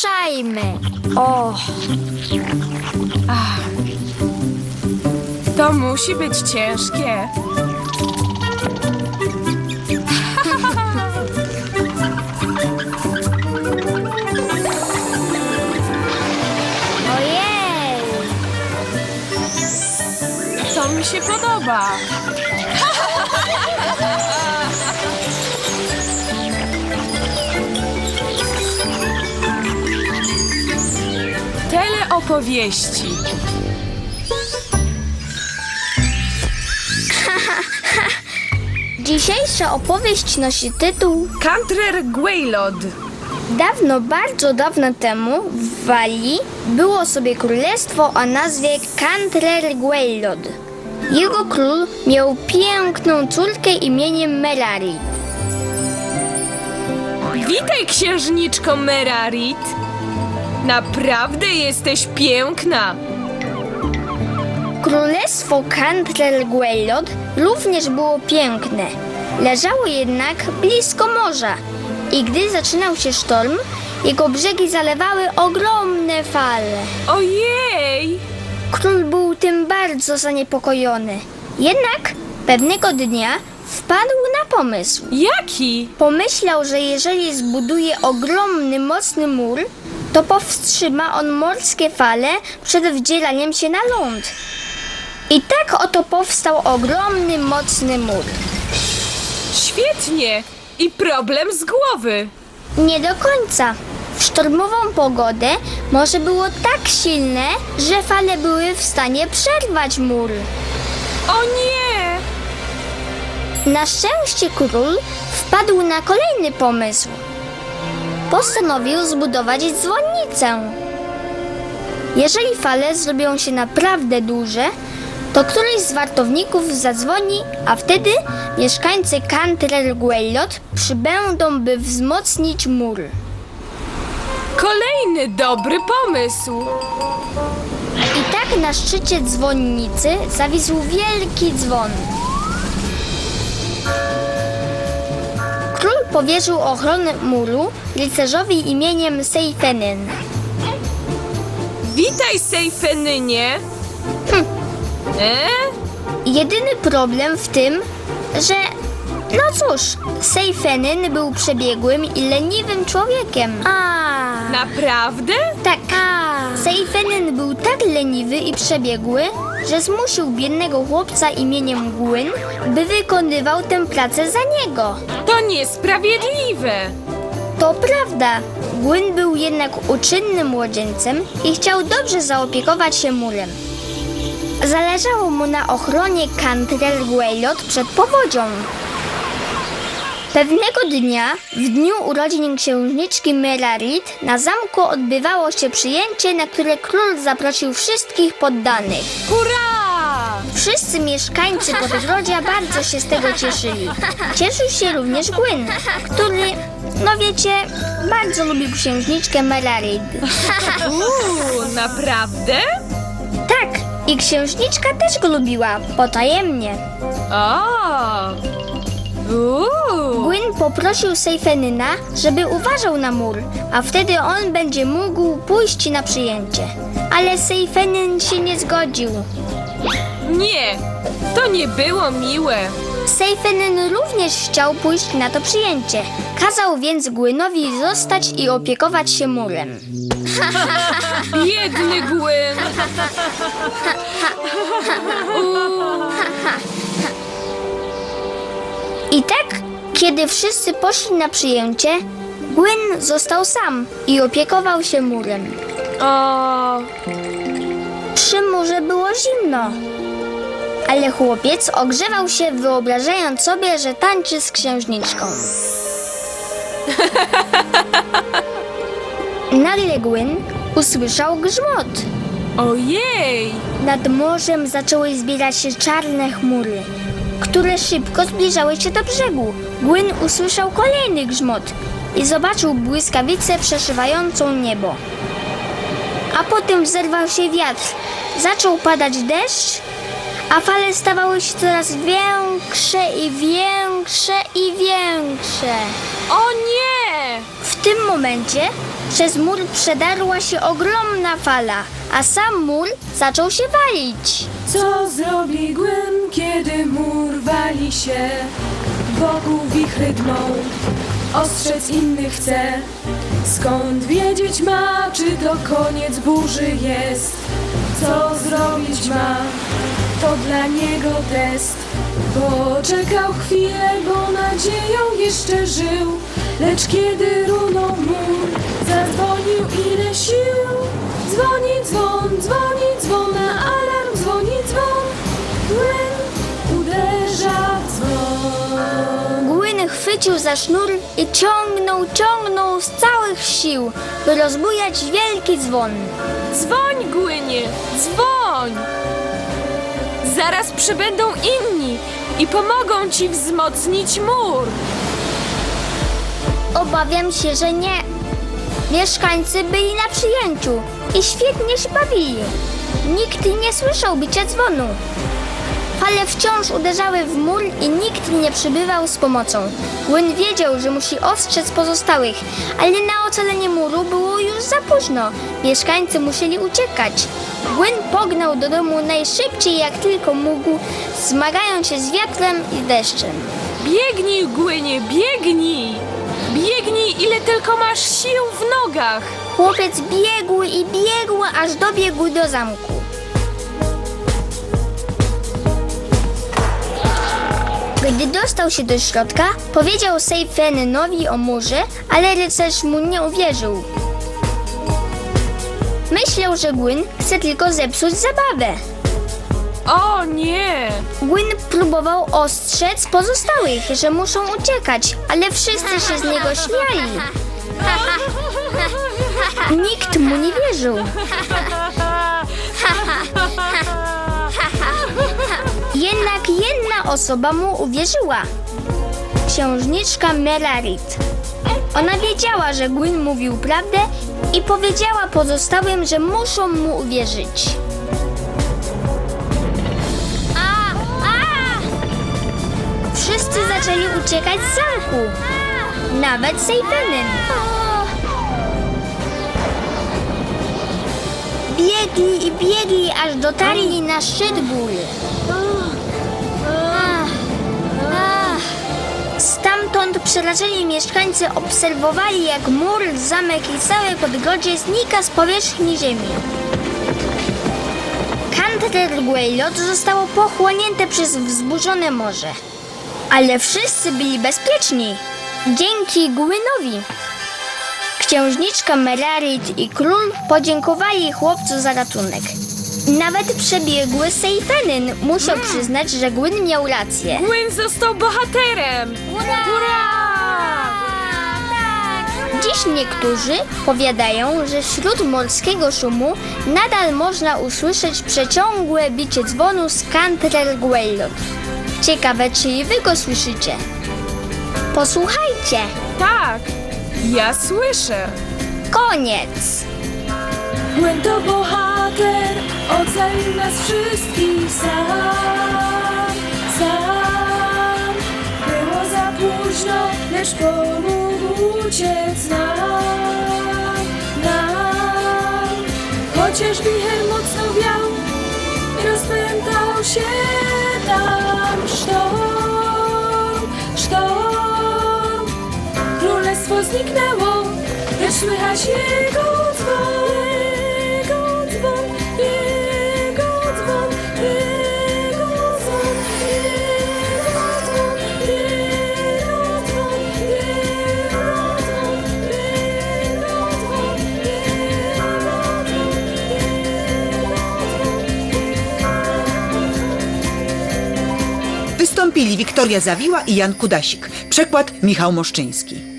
ruszajmy. O, To musi być ciężkie. ojej. To mi się podoba. Teleopowieści. Dzisiejsza opowieść nosi tytuł Kantrer Gwaylod. Dawno, bardzo dawno temu w Walii było sobie królestwo o nazwie Kantrer Gwaelod. Jego król miał piękną córkę imieniem Merari. Witaj, księżniczko Merarit. Naprawdę jesteś piękna. Królestwo Kantrer Gwaelod również było piękne. Leżało jednak blisko morza i gdy zaczynał się sztorm, jego brzegi zalewały ogromne fale. Ojej! Król był tym bardzo zaniepokojony. Jednak pewnego dnia wpadł na pomysł. Jaki? Pomyślał, że jeżeli zbuduje ogromny, mocny mur, to powstrzyma on morskie fale przed wdzielaniem się na ląd. I tak oto powstał ogromny, mocny mur. Świetnie! I problem z głowy. Nie do końca. W sztormową pogodę morze było tak silne, że fale były w stanie przerwać mur. O nie! Na szczęście król wpadł na kolejny pomysł. Postanowił zbudować dzwonnicę. Jeżeli fale zrobią się naprawdę duże, to któryś z wartowników zadzwoni, a wtedy mieszkańcy Cantrell Gwaelot przybędą, by wzmocnić mur. Kolejny dobry pomysł. I tak na szczycie dzwonnicy zawisł wielki dzwon. Powierzył ochronę muru rycerzowi imieniem Seifenin. Witaj, Sejfenynie. Hm. E? Jedyny problem w tym, że no cóż, Seifenin był przebiegłym i leniwym człowiekiem. A, Naprawdę? tak. Seifenin był tak leniwy i przebiegły, że zmusił biednego chłopca imieniem Gwyn, by wykonywał tę pracę za niego. To niesprawiedliwe. To prawda. Gwyn był jednak uczynnym młodzieńcem i chciał dobrze zaopiekować się murem. Zależało mu na ochronie Cantrell Gwaelot przed powodzią. Pewnego dnia, w dniu urodzin księżniczki Merarit, na zamku odbywało się przyjęcie, na które król zaprosił wszystkich poddanych. Hurra! Wszyscy mieszkańcy Podgrodzia bardzo się z tego cieszyli. Cieszył się również Gwyn, który, no wiecie, bardzo lubił księżniczkę Merarid. Uuu, naprawdę? Tak, i księżniczka też go lubiła, potajemnie. O! Uuu! Gwyn poprosił Sejfenyna, żeby uważał na mur, a wtedy on będzie mógł pójść na przyjęcie. Ale Sejfenyn się nie zgodził. Nie, to nie było miłe. Sejfenin również chciał pójść na to przyjęcie. Kazał więc Gwynowi zostać i opiekować się murem. Biedny Gwyn. I tak, kiedy wszyscy poszli na przyjęcie, Gwyn został sam i opiekował się murem. O, Przy murze było zimno. Ale chłopiec ogrzewał się, wyobrażając sobie, że tańczy z księżniczką. Nagle Gwyn usłyszał grzmot. ojej! Nad morzem zaczęły zbierać się czarne chmury, które szybko zbliżały się do brzegu. Gwyn usłyszał kolejny grzmot i zobaczył błyskawicę przeszywającą niebo. A potem zerwał się wiatr, zaczął padać deszcz, a fale stawały się coraz większe i większe i większe. O nie! W tym momencie Przez mur przedarła się ogromna fala, a sam mur zaczął się walić. Co zrobi Gwyn, kiedy mur wali się? Wokół wichry dmą, ostrzec innych chce. Skąd wiedzieć ma, czy to koniec burzy jest? Co zrobić ma? To dla niego test. Poczekał chwilę, bo nadzieją jeszcze żył. Lecz kiedy runął mur, zadzwonił ile sił. Dzwoni dzwon, dzwoni dzwon, chwycił za sznur i ciągnął, ciągnął z całych sił, by rozbujać wielki dzwon. Dzwoń, Głynie, dzwoń! Zaraz przybędą inni i pomogą ci wzmocnić mur. Obawiam się, że nie. Mieszkańcy byli na przyjęciu i świetnie się bawili. Nikt nie słyszał bicia dzwonu. Fale wciąż uderzały w mur i nikt nie przybywał z pomocą. Gwyn wiedział, że musi ostrzec pozostałych, ale na ocalenie muru było już za późno. Mieszkańcy musieli uciekać. Gwyn pognał do domu najszybciej jak tylko mógł, zmagając się z wiatrem i deszczem. Biegnij, Głynie, biegnij! Biegnij, ile tylko masz sił w nogach! Chłopiec biegł i biegł, aż dobiegł do zamku. Gdy dostał się do środka, powiedział Sejfenynowi o murze, ale rycerz mu nie uwierzył. Myślał, że Gwyn chce tylko zepsuć zabawę. O nie! Gwyn próbował ostrzec pozostałych, że muszą uciekać, ale wszyscy się z niego śmiali. Nikt mu nie wierzył. Jednak jedna osoba mu uwierzyła. Księżniczka Merarit. Ona wiedziała, że Gwyn mówił prawdę i powiedziała pozostałym, że muszą mu uwierzyć. A! A! Wszyscy zaczęli uciekać z zamku. Nawet Sejfenem. Biegli i biegli, aż dotarli na szczyt góry. Stamtąd przerażeni mieszkańcy obserwowali, jak mur, zamek i całe podgrodzie znika z powierzchni ziemi. Canter Gwaylot zostało pochłonięte przez wzburzone morze. Ale wszyscy byli bezpieczni. Dzięki Gwynowi. Księżniczka Merarit i król podziękowali chłopcu za ratunek. Nawet przebiegły Sejfenyn musiał przyznać, że Gwyn miał rację. Gwyn został bohaterem! Dziś niektórzy powiadają, że wśród morskiego szumu nadal można usłyszeć przeciągłe bicie dzwonu z Cantrell Gwaylot. Ciekawe, czy i wy go słyszycie. Posłuchajcie. Tak, ja słyszę. Koniec. Gwyn to bohater, ocalił nas wszystkich sam, sam. Było za późno, lecz pomógł uciec nam, nam. Chociaż wicher mocno wiał rozpętał się tam sztorm, sztorm. Królestwo zniknęło, lecz słychać jego dzwon, Wystąpili Wiktoria Zawiła i Jan Kudasik. Przekład Michał Moszczyński.